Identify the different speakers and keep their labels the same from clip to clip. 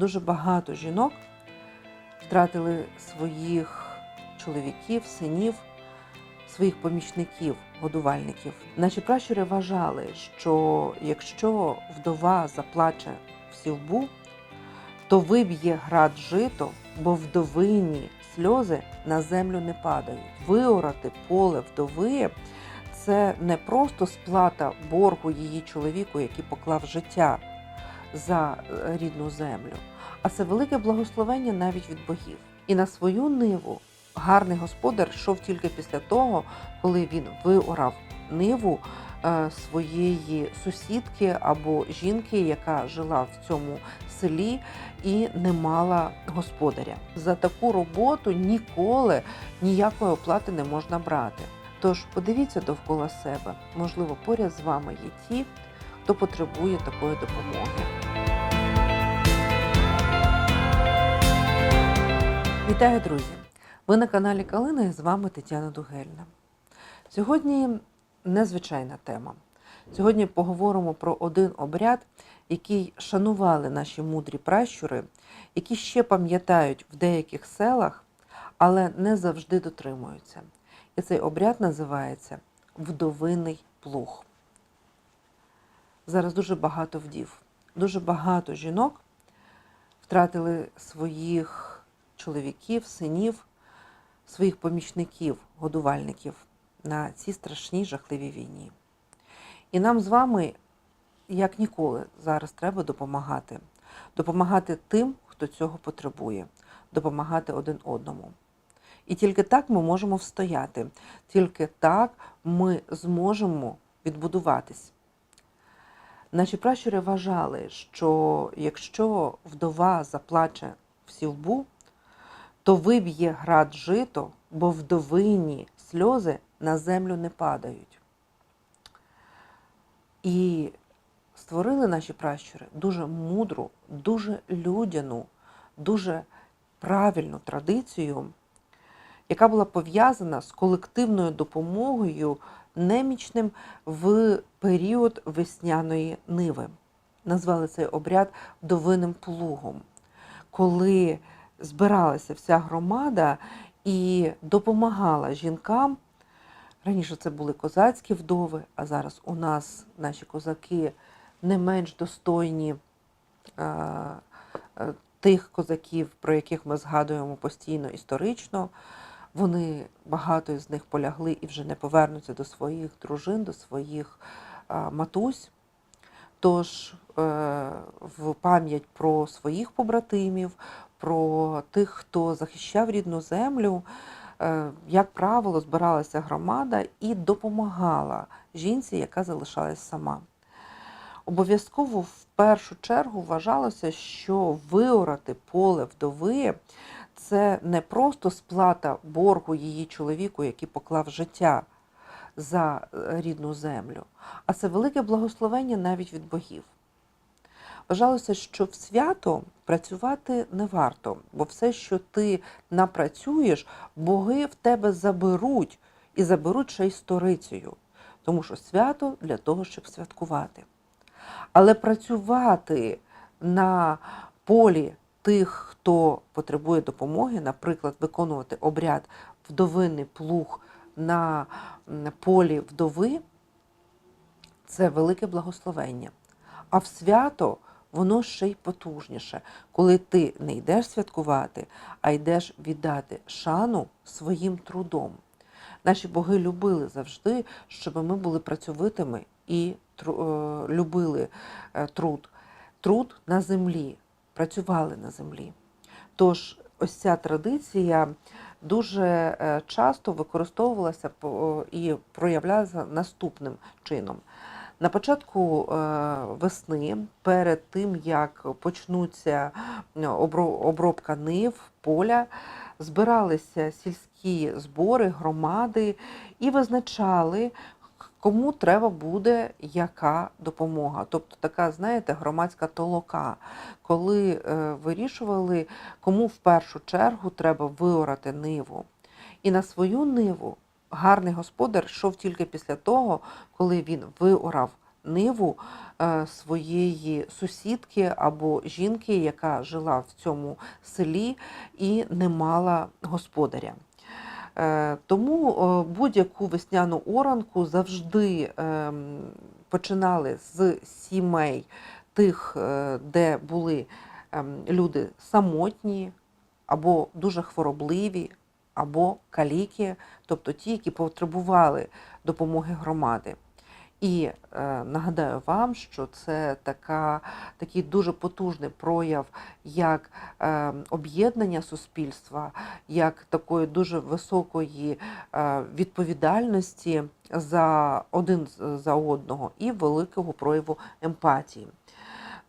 Speaker 1: Дуже багато жінок втратили своїх чоловіків, синів, своїх помічників, годувальників. Наші пращури вважали, що якщо вдова заплаче в сівбу, то виб'є град жито, бо вдовині сльози на землю не падають. Виорати поле вдови це не просто сплата боргу її чоловіку, який поклав життя за рідну землю, а це велике благословення навіть від богів. І на свою ниву гарний господар йшов тільки після того, коли він виорав ниву е, своєї сусідки або жінки, яка жила в цьому селі і не мала господаря. За таку роботу ніколи ніякої оплати не можна брати. Тож подивіться довкола себе, можливо, поряд з вами є ті, хто потребує такої допомоги. Вітаю, друзі! Ви на каналі Калина і з вами Тетяна Дугельна. Сьогодні незвичайна тема. Сьогодні поговоримо про один обряд, який шанували наші мудрі пращури, які ще пам'ятають в деяких селах, але не завжди дотримуються. І цей обряд називається вдовиний плуг. Зараз дуже багато вдів, дуже багато жінок втратили своїх чоловіків, синів, своїх помічників, годувальників на цій страшній жахливій війні. І нам з вами, як ніколи, зараз треба допомагати. Допомагати тим, хто цього потребує, допомагати один одному. І тільки так ми можемо встояти, тільки так ми зможемо відбудуватись. Наші пращури вважали, що якщо вдова заплаче в сівбу, то виб'є град жито, бо вдовині сльози на землю не падають. І створили наші пращури дуже мудру, дуже людяну, дуже правильну традицію, яка була пов'язана з колективною допомогою немічним в період весняної ниви. Назвали цей обряд вдовиним плугом, коли збиралася вся громада і допомагала жінкам. Раніше це були козацькі вдови, а зараз у нас наші козаки не менш достойні а, а, тих козаків, про яких ми згадуємо постійно історично. Вони багато з них полягли і вже не повернуться до своїх дружин, до своїх а, матусь. Тож е, в пам'ять про своїх побратимів, про тих, хто захищав рідну землю, е, як правило, збиралася громада і допомагала жінці, яка залишалась сама. Обов'язково в першу чергу вважалося, що виорати поле вдови це не просто сплата боргу її чоловіку, який поклав життя за е, рідну землю, а це велике благословення навіть від богів. Вважалося, що в свято працювати не варто, бо все, що ти напрацюєш, боги в тебе заберуть і заберуть ще й сторицею, тому що свято для того, щоб святкувати. Але працювати на полі тих, хто потребує допомоги, наприклад, виконувати обряд вдовинний плуг на полі вдови, це велике благословення. А в свято воно ще й потужніше, коли ти не йдеш святкувати, а йдеш віддати шану своїм трудом. Наші боги любили завжди, щоб ми були працьовитими і любили е, труд. Труд на землі, працювали на землі. Тож ось ця традиція дуже е, часто використовувалася і проявлялася наступним чином. На початку е, весни, перед тим як почнуться обробка нив, поля, збиралися сільські збори, громади і визначали, кому треба буде яка допомога. Тобто така, знаєте, громадська толока, коли е, вирішували, кому в першу чергу треба виорати ниву. І на свою ниву гарний господар йшов тільки після того, коли він виорав ниву е, своєї сусідки або жінки, яка жила в цьому селі і не мала господаря. Е, Тому е, будь-яку весняну оранку завжди ем, починали з сімей тих, де були ем, люди самотні, або дуже хворобливі, або каліки, тобто ті, які потребували допомоги громади. І е, нагадаю вам, що це така, такий дуже потужний прояв як е, об'єднання суспільства, як такої дуже високої е, відповідальності за один за одного і великого прояву емпатії.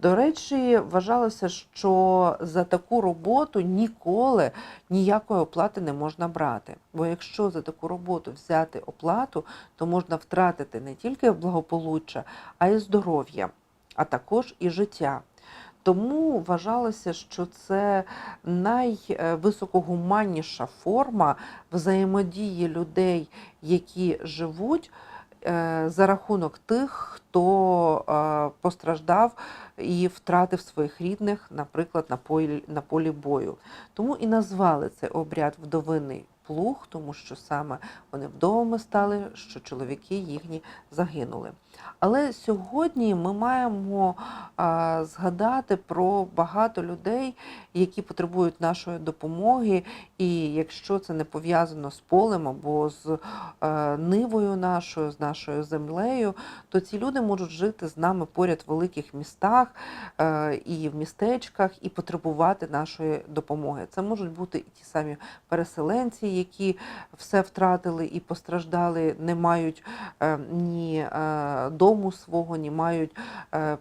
Speaker 1: До речі, вважалося, що за таку роботу ніколи ніякої оплати не можна брати. Бо якщо за таку роботу взяти оплату, то можна втратити не тільки благополуччя, а й здоров'я, а також і життя. Тому вважалося, що це найвисокогуманніша форма взаємодії людей, які живуть е, за рахунок тих, хто е, постраждав і втратив своїх рідних, наприклад, на полі, на полі бою. Тому і назвали цей обряд вдовиний плуг, тому що саме вони вдовами стали, що чоловіки їхні загинули. Але сьогодні ми маємо а, згадати про багато людей, які потребують нашої допомоги, і якщо це не пов'язано з полем або з е, нивою нашою, з нашою землею, то ці люди можуть жити з нами поряд в великих містах е, і в містечках і потребувати нашої допомоги. Це можуть бути і ті самі переселенці, які все втратили і постраждали, не мають е, ні е, дому свого, ні мають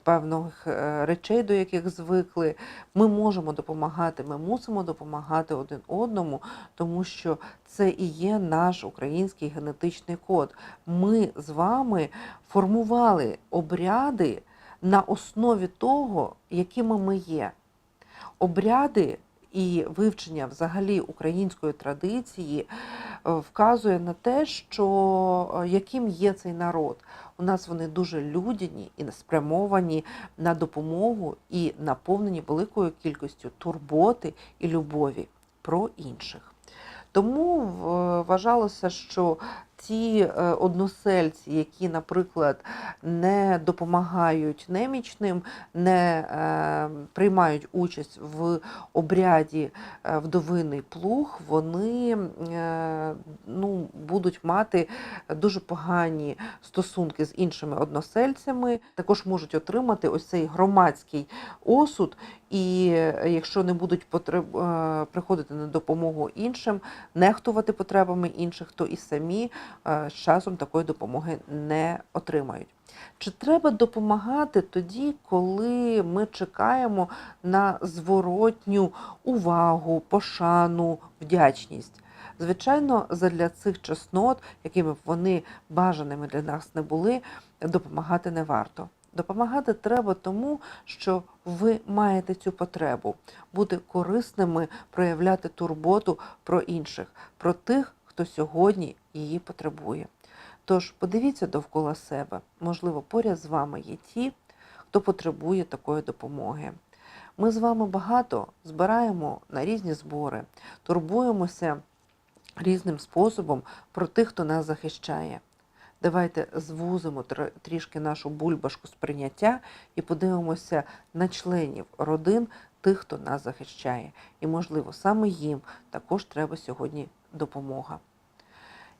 Speaker 1: певних речей, до яких звикли. Ми можемо допомагати, ми мусимо допомагати один одному, тому що це і є наш український генетичний код. Ми з вами формували обряди на основі того, якими ми є. Обряди і вивчення взагалі української традиції е, вказує на те, що е, яким є цей народ. У нас вони дуже людяні і спрямовані на допомогу і наповнені великою кількістю турботи і любові про інших. Тому вважалося, що ті е, односельці, які, наприклад, не допомагають немічним, не е, приймають участь в обряді е, вдовиний плуг, вони ну, будуть мати дуже погані стосунки з іншими односельцями, також можуть отримати ось цей громадський осуд, і якщо не будуть приходити на допомогу іншим, нехтувати потребами інших, то і самі з часом такої допомоги не отримають. Чи треба допомагати тоді, коли ми чекаємо на зворотню увагу, пошану, вдячність? Звичайно, задля цих чеснот, якими б вони бажаними для нас не були, допомагати не варто. Допомагати треба тому, що ви маєте цю потребу бути корисними, проявляти турботу про інших, про тих, хто сьогодні її потребує. Тож подивіться довкола себе, можливо, поряд з вами є ті, хто потребує такої допомоги. Ми з вами багато збираємо на різні збори, турбуємося різним способом про тих, хто нас захищає. Давайте звузимо трішки нашу бульбашку сприйняття і подивимося на членів родин тих, хто нас захищає. І, можливо, саме їм також треба сьогодні допомога.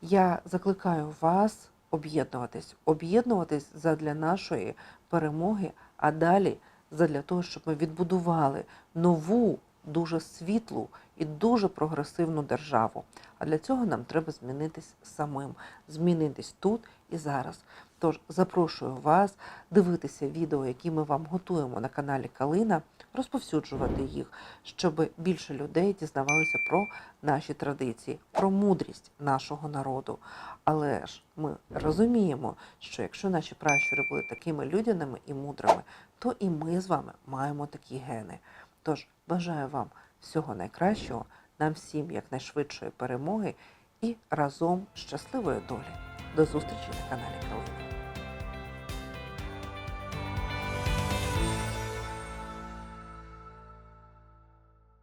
Speaker 1: Я закликаю вас об'єднуватись, об'єднуватись задля нашої перемоги, а далі задля того, щоб ми відбудували нову, дуже світлу і дуже прогресивну державу. А для цього нам треба змінитись самим, змінитись тут і зараз. Тож запрошую вас дивитися відео, які ми вам готуємо на каналі Калина, розповсюджувати їх, щоб більше людей дізнавалися про наші традиції, про мудрість нашого народу. Але ж ми розуміємо, що якщо наші пращури були такими людяними і мудрими, то і ми з вами маємо такі гени. Тож бажаю вам всього найкращого, нам всім якнайшвидшої перемоги і разом щасливої долі. До зустрічі на каналі Калина.